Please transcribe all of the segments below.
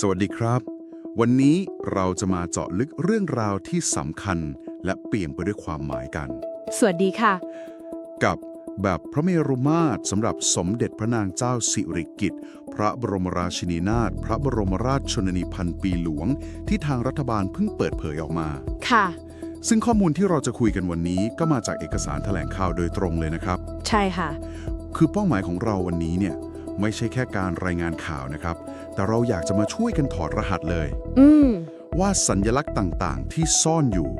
สวัสดีครับ วันนี้เราจะมาเจาะลึกเรื่องราวที่สำคัญและเปี่ยมไปด้วยความหมายกัน สวัสดีค่ะ กับแบบพระเมรุมาตรสำหรับสมเด็จพระนางเจ้าสิริกิติ์พระบรมราชินีนาถพระบรมราชชนนีพันปีหลวง ที่ทางรัฐบาลเพิ่งเปิดเผยออกมาค่ะ ซึ่งข้อมูลที่เราจะคุยกันวันนี้ก็มาจากเอกสารแถลงข่าวโดยตรงเลยนะครับ ใช่ค่ะ คือเป้าหมายของเราวันนี้เนี่ยไม่ใช่แค่การรายงานข่าวนะครับ แต่เราอยากจะมาช่วยกันถอดรหัสเลย อืม ว่าสัญญลักษณ์ต่างๆ ที่ซ่อนอยู่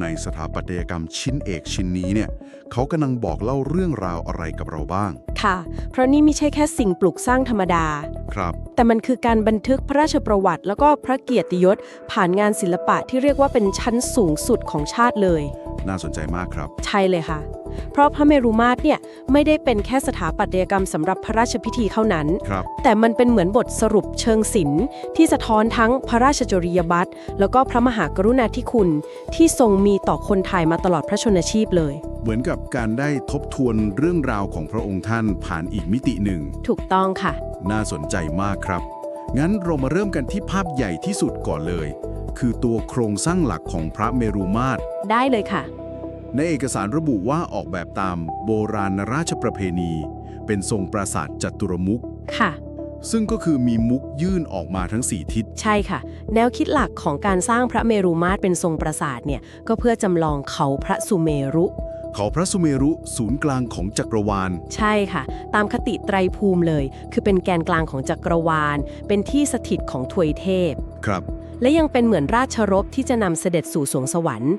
ในสถาปัตยกรรมชิ้นเอกชิ้นนี้เนี่ยเขากำลังบอกเล่าเรื่องราวอะไรกับเราบ้าง ค่ะ เพราะนี่ไม่ใช่แค่สิ่งปลูกสร้างธรรมดา ครับ แต่มันคือการบันทึกพระราชประวัติ แล้วก็พระเกียรติยศ ผ่านงานศิลปะที่เรียกว่าเป็นชั้นสูงสุดของชาติเลย น่าสนใจมากครับ ใช่เลยค่ะ เพราะพระเมรุมาตรเนี่ยไม่ได้เป็นแค่สถาปัตยกรรมสำหรับพระราชพิธีเท่านั้น ครับ แต่มันเป็นเหมือนบทสรุปเชิงศิลป์ที่สะท้อนทั้งพระราชจริยบัตรแล้วก็พระมหากรุณาธิคุณที่ทรงมีต่อคนไทยมาตลอดพระชนชีพเลย เหมือนกับการได้ทบทวนเรื่องราวของพระองค์ท่านผ่านอีกมิติหนึ่ง ถูกต้องค่ะ น่าสนใจมากครับ งั้นเรามาเริ่มกันที่ภาพใหญ่ที่สุดก่อนเลย คือตัวโครงสร้างหลักของพระเมรุมาตร ได้เลยค่ะ ในเอกสารระบุว่าออกแบบตามโบราณราชประเพณี เป็นทรงปราสาทจัตุรมุขค่ะ ซึ่งก็คือมีมุกยื่นออกมาทั้ง 4 ทิศ ใช่ค่ะ แนวคิดหลักของการสร้างพระเมรุมาตรเป็นทรงปราสาทเนี่ยก็เพื่อจำลองเขาพระสุเมรุ เขาพระสุเมรุศูนย์กลางของจักรวาล ใช่ค่ะ ตามคติไตรภูมิเลย คือเป็นแกนกลางของจักรวาล เป็นที่สถิตของทวยเทพ ครับ และยังเป็นเหมือนราชรบที่จะนำเสด็จสู่สวงสวรรค์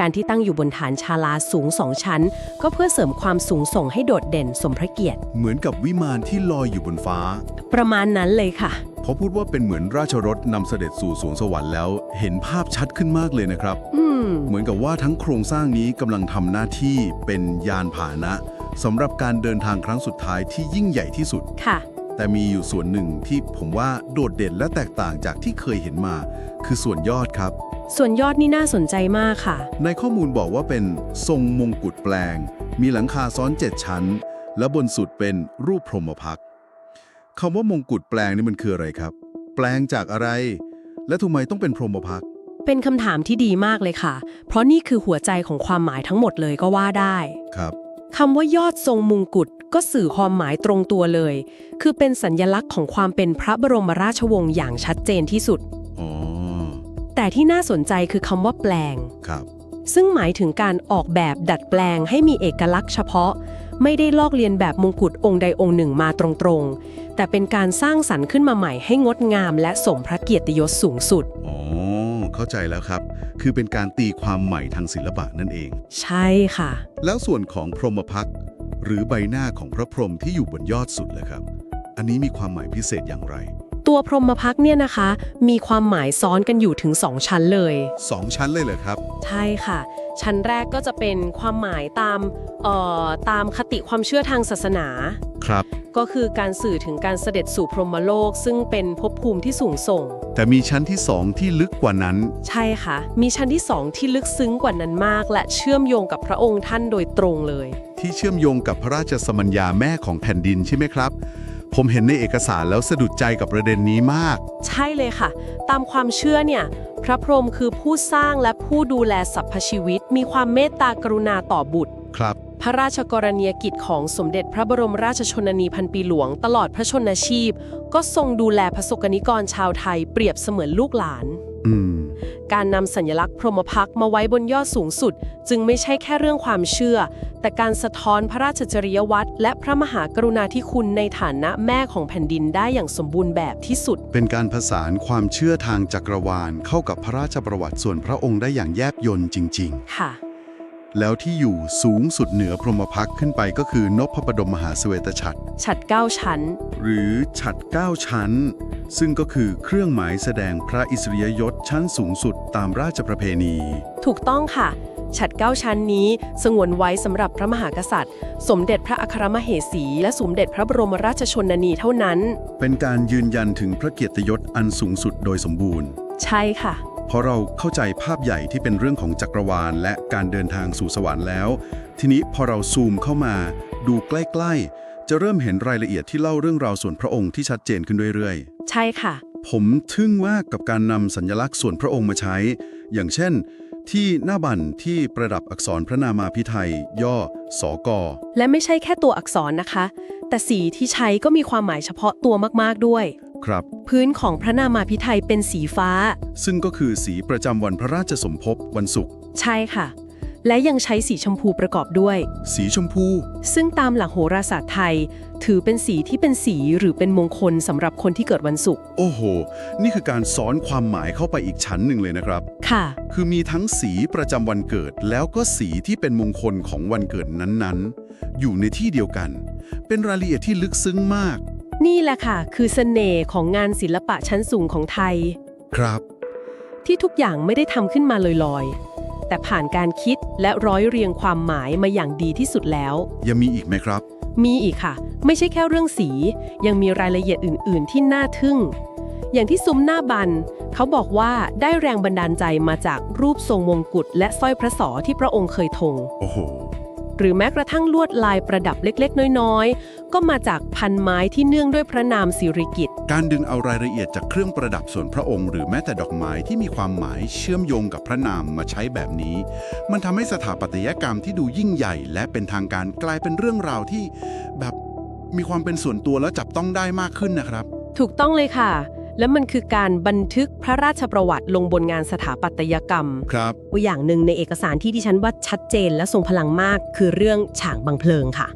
การที่ตั้งอยู่บนฐานชาลาสูงสองชั้น ก็เพื่อเสริมความสูงส่งให้โดดเด่นสมพระเกียรติ เหมือนกับวิมานที่ลอยอยู่บนฟ้า ประมาณนั้นเลยค่ะ พอพูดว่าเป็นเหมือนราชรถนำเสด็จสู่สวงสวรรค์แล้ว เห็นภาพชัดขึ้นมากเลยนะครับอืมเหมือนกับว่าทั้งโครงสร้างนี้กำลังทำหน้าที่เป็นยานพาหนะสำหรับการเดินทางครั้งสุดท้ายที่ยิ่งใหญ่ที่สุด ค่ะ แต่มีอยู่ส่วนหนึ่งที่ผมว่าโดดเด่นและแตกต่างจากที่เคยเห็นมา คือส่วนยอดครับ ส่วนยอดนี่น่าสนใจมากค่ะ ในข้อมูลบอกว่าเป็นทรงมงกุฎแปลง มีหลังคาซ้อนเจ็ดชั้น และบนสุดเป็นรูปพรหมพักตร์คำว่ามงกุฎแปลงนี่มันคืออะไรครับ แปลงจากอะไร และทำไมต้องเป็นพรหมพักตร์เป็นคำถามที่ดีมากเลยค่ะ เพราะนี่คือหัวใจของความหมายทั้งหมดเลยก็ว่าได้ ครับ คำว่ายอดทรงมงกุฎก็สื่อความหมายตรงตัวเลย คือเป็นสัญญลักษณ์ของความเป็นพระบรมราชวงศ์อย่างชัดเจนที่สุด อ๋อ แต่ที่น่าสนใจคือคำว่าแปลง ครับ ซึ่งหมายถึงการออกแบบดัดแปลงให้มีเอกลักษณ์เฉพาะ ไม่ได้ลอกเลียนแบบมงกุฎองค์ใดองค์หนึ่งมาตรงๆ แต่เป็นการสร้างสรรค์ขึ้นมาใหม่ให้งดงามและสมพระเกียรติยศสูงสุด อ๋อ เข้าใจแล้วครับ คือเป็นการตีความใหม่ทางศิลปะนั่นเอง ใช่ค่ะ แล้วส่วนของพรหมพักตร์หรือใบหน้าของพระพรหมที่อยู่บนยอดสุดเลยครับ อันนี้มีความหมายพิเศษอย่างไร ตัวพรหมพักษ์เนี่ยนะคะ มีความหมายซ้อนกันอยู่ถึง 2 ชั้นเลยสองชั้นเลยเหรอครับ ใช่ค่ะ ชั้นแรกก็จะเป็นความหมายตามเอ่อตามคติความเชื่อทางศาสนา ครับ ก็คือการสื่อถึงการเสด็จสู่พรหมโลก ซึ่งเป็นภพภูมิที่สูงส่ง แต่มีชั้นที่สองที่ลึกกว่านั้น ใช่ค่ะ มีชั้นที่สองที่ลึกซึ้งกว่านั้นมาก และเชื่อมโยงกับพระองค์ท่านโดยตรงเลย ที่เชื่อมโยงกับพระราชสมัญญาแม่ของแผ่นดินใช่ไหมครับ ผมเห็นในเอกสารแล้วสะดุดใจกับประเด็นนี้มาก ใช่เลยค่ะ ตามความเชื่อเนี่ย พระพรหมคือผู้สร้างและผู้ดูแลสรรพชีวิต มีความเมตตากรุณาต่อบุตร ครับ พระราชกรณียกิจของสมเด็จพระบรมราชชนนีพันปีหลวง ตลอดพระชนชีพ ก็ทรงดูแลพระสกนิกรชาวไทยเปรียบเสมือนลูกหลานอืม การนำสัญลักษณ์พรหมพักษ์มาไว้บนยอดสูงสุด จึงไม่ใช่แค่เรื่องความเชื่อ แต่การสะท้อนพระราชจริยวัตรและพระมหากรุณาธิคุณในฐานะแม่ของแผ่นดินได้อย่างสมบูรณ์แบบที่สุด เป็นการผสานความเชื่อทางจักรวาลเข้ากับพระราชประวัติส่วนพระองค์ได้อย่างแยบยลจริงค่ะๆแล้วที่อยู่สูงสุดเหนือพรหมพักตร์ขึ้นไปก็คือนพประดมมหาเสวตฉัตรฉัดเก้าชั้น หรือฉัดเก้าชั้น ซึ่งก็คือเครื่องหมายแสดงพระอิสริยยศชั้นสูงสุดตามราชประเพณี ถูกต้องค่ะ ฉัดเก้าชั้นนี้สงวนไว้สำหรับพระมหากษัตริย์ สมเด็จพระอัครมเหสี และสมเด็จพระบรมราชชนนีเท่านั้น เป็นการยืนยันถึงพระเกียรติยศอันสูงสุดโดยสมบูรณ์ ใช่ค่ะ เพราะเราเข้าใจภาพใหญ่ที่เป็นเรื่องของจักรวาล และการเดินทางสู่สวรรค์แล้ว ทีนี้พอเราซูมเข้ามาดูใกล้ ๆ จะเริ่มเห็นรายละเอียดที่เล่าเรื่องราวส่วนพระองค์ที่ชัดเจนขึ้นเรื่อยใช่ค่ะผมทึ่งว่ากับการนำสัญลักษณ์ส่วนพระองค์มาใช้ อย่างเช่น ที่หน้าบันที่ประดับอักษรพระนามาพิไทย ย่อสอกอและไม่ใช่แค่ตัวอักษรนะคะ แต่สีที่ใช้ก็มีความหมายเฉพาะตัวมากๆด้วย ครับ พื้นของพระนามาพิไทยเป็นสีฟ้า ซึ่งก็คือสีประจำวันพระราชสมภพวันศุกร์ ใช่ค่ะ และยังใช้สีชมพูประกอบด้วย สีชมพู ซึ่งตามหลักโหราศาสตร์ไทย ถือเป็นสีที่เป็นสีหรือเป็นมงคลสำหรับคนที่เกิดวันศุกร์ โอ้โห นี่คือการซ้อนความหมายเข้าไปอีกชั้นหนึ่งเลยนะครับ ค่ะ คือมีทั้งสีประจำวันเกิด แล้วก็สีที่เป็นมงคลของวันเกิดนั้นๆ อยู่ในที่เดียวกัน เป็นรายละเอียดที่ลึกซึ้งมาก นี่แหละค่ะ คือเสน่ห์ของงานศิลปะชั้นสูงของไทย ครับ ที่ทุกอย่างไม่ได้ทำขึ้นมาลอยๆ แต่ผ่านการคิดและร้อยเรียงความหมายมาอย่างดีที่สุดแล้ว ยังมีอีกไหมครับ มีอีกค่ะ ไม่ใช่แค่เรื่องสี ยังมีรายละเอียดอื่น ๆ ที่น่าทึ่ง อย่างที่ซุ้มหน้าบัน เขาบอกว่าได้แรงบันดาลใจมาจากรูปทรงมงกุฎและสร้อยพระศอที่พระองค์เคยทง โอ้โห หรือแม้กระทั่งลวดลายประดับเล็กๆ น้อยๆ ก็มาจากพันไม้ที่เนื่องด้วยพระนามสิริกิติ์การดึงเอารายละเอียดจากเครื่องประดับส่วนพระองค์ หรือแม้แต่ดอกไม้ที่มีความหมายเชื่อมโยงกับพระนามมาใช้แบบนี้ มันทำให้สถาปัตยกรรมที่ดูยิ่งใหญ่ และเป็นทางการกลายเป็นเรื่องราวที่แบบมีความเป็นส่วนตัวแล้วจับต้องได้มากขึ้นนะครับ ถูกต้องเลยค่ะ และมันคือการบันทึกพระราชประวัติลงบนงานสถาปัตยกรรมครับตัวอย่างหนึ่งในเอกสารที่ดิฉันว่าชัดเจนและทรงพลังมาก คือเรื่องฉากบังเพลิงค่ะ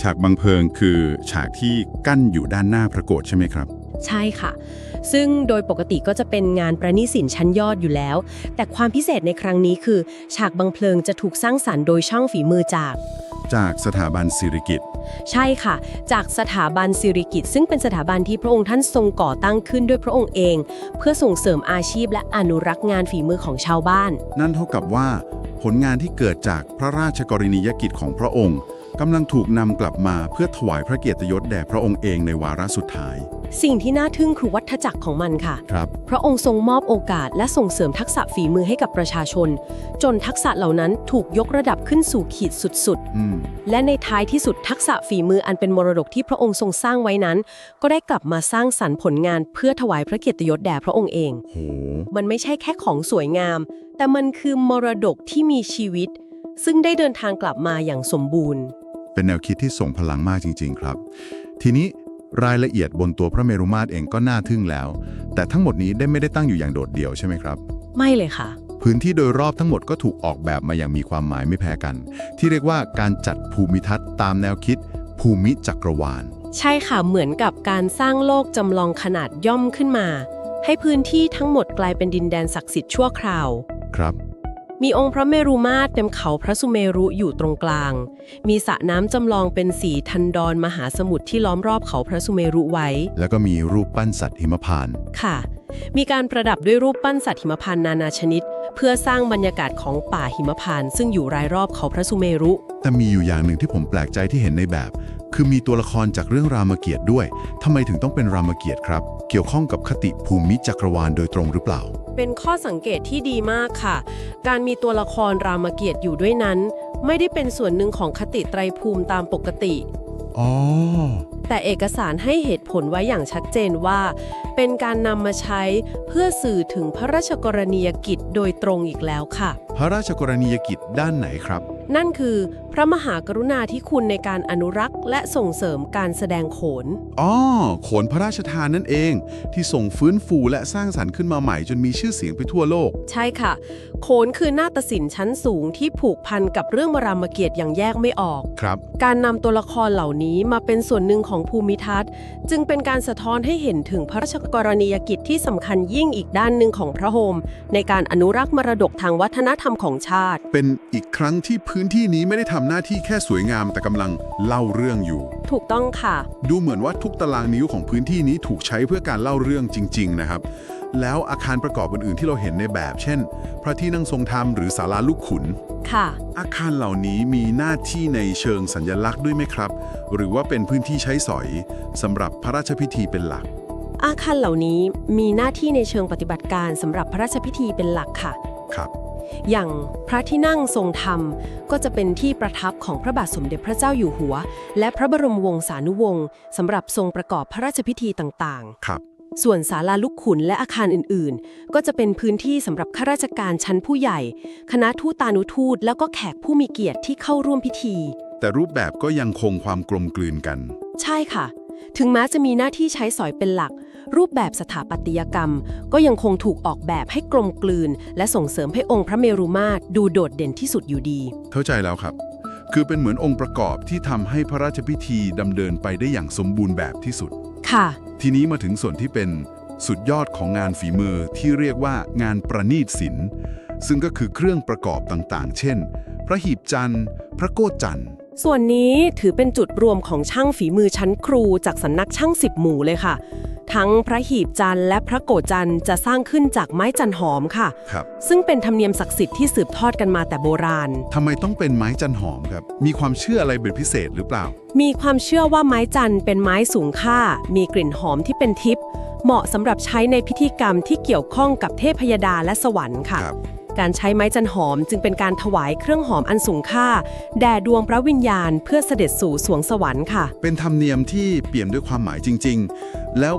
ฉากบังเพลิงคือฉากที่กั้นอยู่ด้านหน้าพระโกศใช่ไหมครับ ใช่ค่ะ ซึ่งโดยปกติก็จะเป็นงานประณีตสินชั้นยอดอยู่แล้ว แต่ความพิเศษในครั้งนี้คือ ฉากบังเพลิงจะถูกสร้างสรรค์โดยช่างฝีมือจาก จากสถาบันสิริกิตใช่ค่ะ จากสถาบันสิริกิตซึ่งเป็นสถาบันที่พระองค์ท่านทรงก่อตั้งขึ้นด้วยพระองค์เอง เพื่อส่งเสริมอาชีพและอนุรักษ์งานฝีมือของชาวบ้าน นั่นเท่ากับว่า ผลงานที่เกิดจากพระราชกรณียกิจของพระองค์ กำลังถูกนำกลับมาเพื่อถวายพระเกียรติยศแด่พระองค์เองในวาระสุดท้าย สิ่งที่น่าทึ่งคือวัฏจักรของมันค่ะ ครับ พระองค์ทรงมอบโอกาสและส่งเสริมทักษะฝีมือให้กับประชาชน จนทักษะเหล่านั้นถูกยกระดับขึ้นสู่ขีดสุดอืม ๆ และในท้ายที่สุดทักษะฝีมืออันเป็นมรดกที่พระองค์ทรงสร้างไว้นั้น ก็ได้กลับมาสร้างสรรค์ผลงานเพื่อถวายพระเกียรติยศแด่พระองค์เอง โห มันไม่ใช่แค่ของสวยงาม แต่มันคือมรดกที่มีชีวิต ซึ่งได้เดินทางกลับมาอย่างสมบูรณ์ เป็นแนวคิดที่ส่งพลังมากจริง ๆ ครับ ทีนี้รายละเอียดบนตัวพระเมรุมาตรเองก็น่าทึ่งแล้ว แต่ทั้งหมดนี้ได้ไม่ได้ตั้งอยู่อย่างโดดเดี่ยวใช่ไหมครับ ไม่เลยค่ะ พื้นที่โดยรอบทั้งหมดก็ถูกออกแบบมาอย่างมีความหมายไม่แพ้กัน ที่เรียกว่าการจัดภูมิทัศน์ตามแนวคิด ภูมิจักรวาล ใช่ค่ะ เหมือนกับการสร้างโลกจำลองขนาดย่อมขึ้นมา ให้พื้นที่ทั้งหมดกลายเป็นดินแดนศักดิ์สิทธิ์ชั่วคราว ครับ มีองค์พระเมรุมาตรเต็มเขาพระสุเมรุอยู่ตรงกลาง มีสระน้ำจำลองเป็นสีทันดอนมหาสมุทรที่ล้อมรอบเขาพระสุเมรุไว้ แล้วก็มีรูปปั้นสัตว์หิมพานต์ค่ะ มีการประดับด้วยรูปปั้นสัตว์หิมพานต์นานาชนิด เพื่อสร้างบรรยากาศของป่าหิมพานต์ซึ่งอยู่รายรอบเขาพระสุเมรุ แต่มีอยู่อย่างหนึ่งที่ผมแปลกใจที่เห็นในแบบ คือมีตัวละครจากเรื่องรามเกียรติ์ด้วยทำไมถึงต้องเป็นรามเกียรติ์ครับ เกี่ยวข้องกับคติภูมิจักรวาลโดยตรงหรือเปล่า เป็นข้อสังเกตที่ดีมากค่ะ การมีตัวละครรามเกียรติ์อยู่ด้วยนั้น ไม่ได้เป็นส่วนหนึ่งของคติไตรภูมิตามปกติ อ๋อ แต่เอกสารให้เหตุผลไว้อย่างชัดเจนว่า เป็นการนำมาใช้เพื่อสื่อถึงพระราชกรณียกิจโดยตรงอีกแล้วค่ะพระราชกรณียกิจด้านไหนครับ นั่นคือพระมหากรุณาธิคุณในการอนุรักษ์ และส่งเสริมการแสดงโขน อ๋อ โขนพระราชทานนั่นเอง ที่ส่งฟื้นฟูและสร้างสรรค์ขึ้นมาใหม่จนมีชื่อเสียงไปทั่วโลก ใช่ค่ะ โขนคือนาฏศิลป์ชั้นสูงที่ผูกพันกับเรื่องรามเกียรติ์อย่างแยกไม่ออก ครับ การนำตัวละครเหล่านี้มาเป็นส่วนหนึ่งของภูมิทัศน์ จึงเป็นการสะท้อนให้เห็นถึงพระราชกรณียกิจที่สำคัญยิ่งอีกด้านหนึ่งของพระโฮมในการอนุรักษ์มรดกทางวัฒนธรรมของชาติ เป็นอีกครั้งที่พื้นที่นี้ไม่ได้ทำหน้าที่แค่สวยงามแต่กำลังเล่าเรื่องอยู่ ถูกต้องค่ะ ดูเหมือนว่าทุกตารางนิ้วของพื้นที่นี้ถูกใช้เพื่อการเล่าเรื่องจริง ๆ นะครับ แล้วอาคารประกอบอื่นๆที่เราเห็นในแบบ เช่น พระที่นั่งทรงธรรมหรือศาลาลูกขุน ค่ะ อาคารเหล่านี้มีหน้าที่ในเชิงสัญลักษณ์ด้วยไหมครับ หรือว่าเป็นพื้นที่ใช้สอยสำหรับพระราชพิธีเป็นหลัก อาคารเหล่านี้มีหน้าที่ในเชิงปฏิบัติการสำหรับพระราชพิธีเป็นหลักค่ะ ครับ อย่างพระที่นั่งทรงธรรม ก็จะเป็นที่ประทับของพระบาทสมเด็จพระเจ้าอยู่หัว และพระบรมวงศานุวงศ์สำหรับทรงประกอบพระราชพิธีต่างครับๆส่วนศาลาลูกขุนและอาคารอื่นๆ ก็จะเป็นพื้นที่สำหรับข้าราชการชั้นผู้ใหญ่ คณะทูตานุทูต แล้วก็แขกผู้มีเกียรติที่เข้าร่วมพิธี แต่รูปแบบก็ยังคงความกลมกลืนกัน ใช่ค่ะ ถึงแม้จะมีหน้าที่ใช้สอยเป็นหลัก รูปแบบสถาปัตยกรรม ก็ยังคงถูกออกแบบให้กลมกลืน และส่งเสริมให้องค์พระเมรุมาตรดูโดดเด่นที่สุดอยู่ดี เข้าใจแล้วครับ คือเป็นเหมือนองค์ประกอบที่ทำให้พระราชพิธีดำเนินไปได้อย่างสมบูรณ์แบบที่สุด ค่ะ ทีนี้มาถึงส่วนที่เป็นสุดยอดของงานฝีมือที่เรียกว่างานประณีตศิลป์ซึ่งก็คือเครื่องประกอบต่างๆ เช่น พระหีบจันทร์ พระโกฏจันทร์ ส่วนนี้ถือเป็นจุดรวมของช่างฝีมือชั้นครูจากสำนักช่างสิบหมู่เลยค่ะ ทั้งพระหีบจันทร์และพระโกฏจันทร์จะสร้างขึ้นจากไม้จันหอมค่ะ ครับ ซึ่งเป็นธรรมเนียมศักดิ์สิทธิ์ที่สืบทอดกันมาแต่โบราณ ทำไมต้องเป็นไม้จันหอมครับ มีความเชื่ออะไรเป็นพิเศษหรือเปล่า มีความเชื่อว่าไม้จันทร์เป็นไม้สูงค่า มีกลิ่นหอมที่เป็นทิพย์เหมาะสำหรับใช้ในพิธีกรรมที่เกี่ยวข้องกับเทพยดาและสวรรค์ค่ะ ครับ การใช้ไม้จันหอมจึงเป็นการถวายเครื่องหอมอันสูงค่า แด่ดวงพระวิญญาณเพื่อเสด็จสู่สวงสวรรค์ค่ะ เป็นธรรมเนียมที่เปี่ยมด้วยความหมายจริง ๆ แล้ว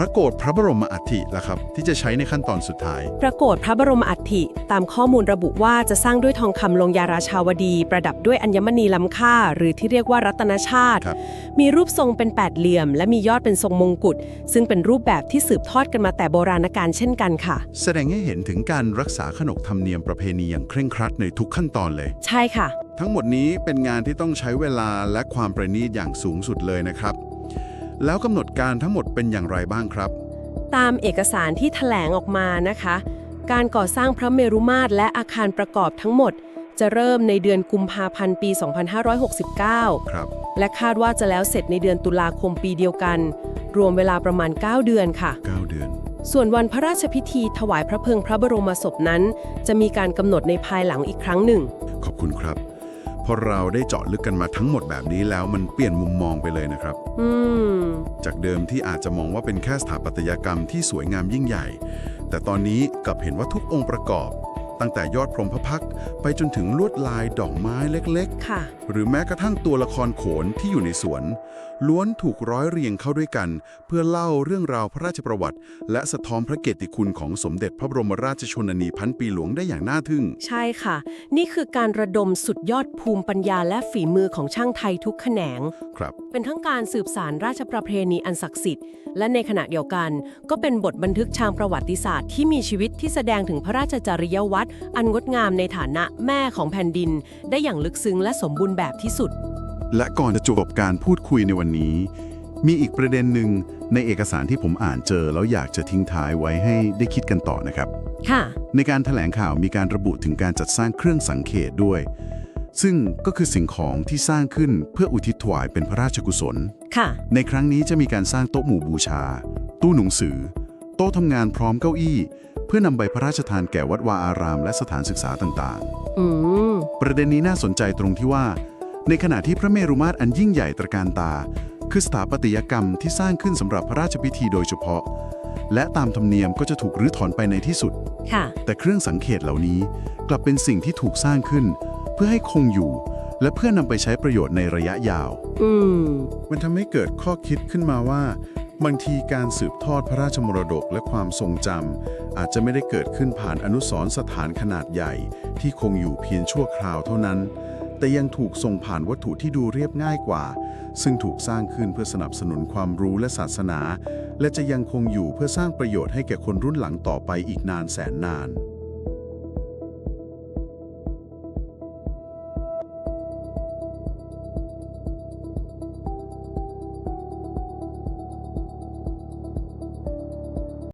พระโกรธพระบรมอัฐิล่ะครับ ที่จะใช้ในขั้นตอนสุดท้ายปรากฏพระบรมอัฐิตามข้อมูลระบุว่าจะสร้างด้วยทองคำลงยาราชาวดี ประดับด้วยอัญมณีล้ำค่า หรือที่เรียกว่ารัตนชาติครับมีรูปทรงเป็นแปดเหลี่ยม และมียอดเป็นทรงมงกุฎซึ่งเป็นรูปแบบที่สืบทอดกันมาแต่โบราณกาลเช่นกันค่ะ แสดงให้เห็นถึงการรักษาขนบธรรมเนียมประเพณีอย่างเคร่งครัดในทุกขั้นตอนเลย ใช่ค่ะ ทั้งหมดนี้เป็นงานที่ต้องใช้เวลาและความประณีตอย่างสูงสุดเลยนะครับ แล้วกำหนดการทั้งหมดเป็นอย่างไรบ้างครับ ตามเอกสารที่แถลงออกมานะคะ การก่อสร้างพระเมรุมาตรและอาคารประกอบทั้งหมด จะเริ่มในเดือนกุมภาพันธ์ปี 2569 ครับ และคาดว่าจะแล้วเสร็จในเดือนตุลาคมปีเดียวกัน รวมเวลาประมาณ 9 เดือนค่ะ 9 เดือน ส่วนวันพระราชพิธีถวายพระเพลิงพระบรมศพนั้น จะมีการกำหนดในภายหลังอีกครั้งหนึ่ง ขอบคุณครับ พอเราได้เจาะลึกกันมาทั้งหมดแบบนี้แล้วมันเปลี่ยนมุมมองไปเลยนะครับ อืม จากเดิมที่อาจจะมองว่าเป็นแค่สถาปัตยกรรมที่สวยงามยิ่งใหญ่ แต่ตอนนี้กลับเห็นว่าทุกองค์ประกอบ ตั้งแต่ยอดพรหมพระพักตร์ไปจนถึงลวดลายดอกไม้เล็กค่ะ ๆ หรือแม้กระทั่งตัวละครโขนที่อยู่ในสวน ล้วนถูกร้อยเรียงเข้าด้วยกัน เพื่อเล่าเรื่องราวพระราชประวัติ และสะท้อนพระเกียรติคุณของสมเด็จพระบรมราชชนนีพันปีหลวงได้อย่างน่าทึ่ง ใช่ค่ะ นี่คือการระดมสุดยอดภูมิปัญญาและฝีมือของช่างไทยทุกแขนง ครับ เป็นทั้งการสืบสารราชประเพณีอันศักดิ์สิทธิ์ และในขณะเดียวกัน ก็เป็นบทบันทึกทางประวัติศาสตร์ที่มีชีวิตที่แสดงถึงพระราชจริยวัตรอันงดงามในฐานะแม่ของแผ่นดิน ได้อย่างลึกซึ้งและสมบูรณ์แบบที่สุด และก่อนจะจบการพูดคุยในวันนี้ มีอีกประเด็นหนึ่งในเอกสารที่ผมอ่านเจอ แล้วอยากจะทิ้งท้ายไว้ให้ได้คิดกันต่อนะครับ ค่ะ ในการแถลงข่าวมีการระบุถึงการจัดสร้างเครื่องสังเขตด้วย ซึ่งก็คือสิ่งของที่สร้างขึ้นเพื่ออุทิศถวายเป็นพระราชกุศล ค่ะ ในครั้งนี้จะมีการสร้างโต๊ะหมู่บูชา ตู้หนังสือ โต๊ะทำงานพร้อมเก้าอี้ เพื่อนำใบพระราชทานแก่วัดวาอาราม และสถานศึกษาต่างอืมๆประเด็นนี้น่าสนใจตรงที่ว่า ในขณะที่พระเมรุมาตรอันยิ่งใหญ่ตระการตา คือสถาปัตยกรรมที่สร้างขึ้นสำหรับพระราชพิธีโดยเฉพาะ และตามธรรมเนียมก็จะถูกรื้อถอนไปในที่สุดค่ะแต่เครื่องสังเกตเหล่านี้กลับเป็นสิ่งที่ถูกสร้างขึ้น เพื่อให้คงอยู่ และเพื่อนำไปใช้ประโยชน์ในระยะยาวอืมมันทำให้เกิดข้อคิดขึ้นมาว่า บางทีการสืบทอดพระราชมรดกและความทรงจำอาจจะไม่ได้เกิดขึ้นผ่านอนุสรณ์สถานขนาดใหญ่ ที่คงอยู่เพียงชั่วคราวเท่านั้น แต่ยังถูกส่งผ่านวัตถุที่ดูเรียบง่ายกว่า ซึ่งถูกสร้างขึ้นเพื่อสนับสนุนความรู้และศาสนา และจะยังคงอยู่เพื่อสร้างประโยชน์ให้แก่คนรุ่นหลังต่อไปอีกนานแสนนาน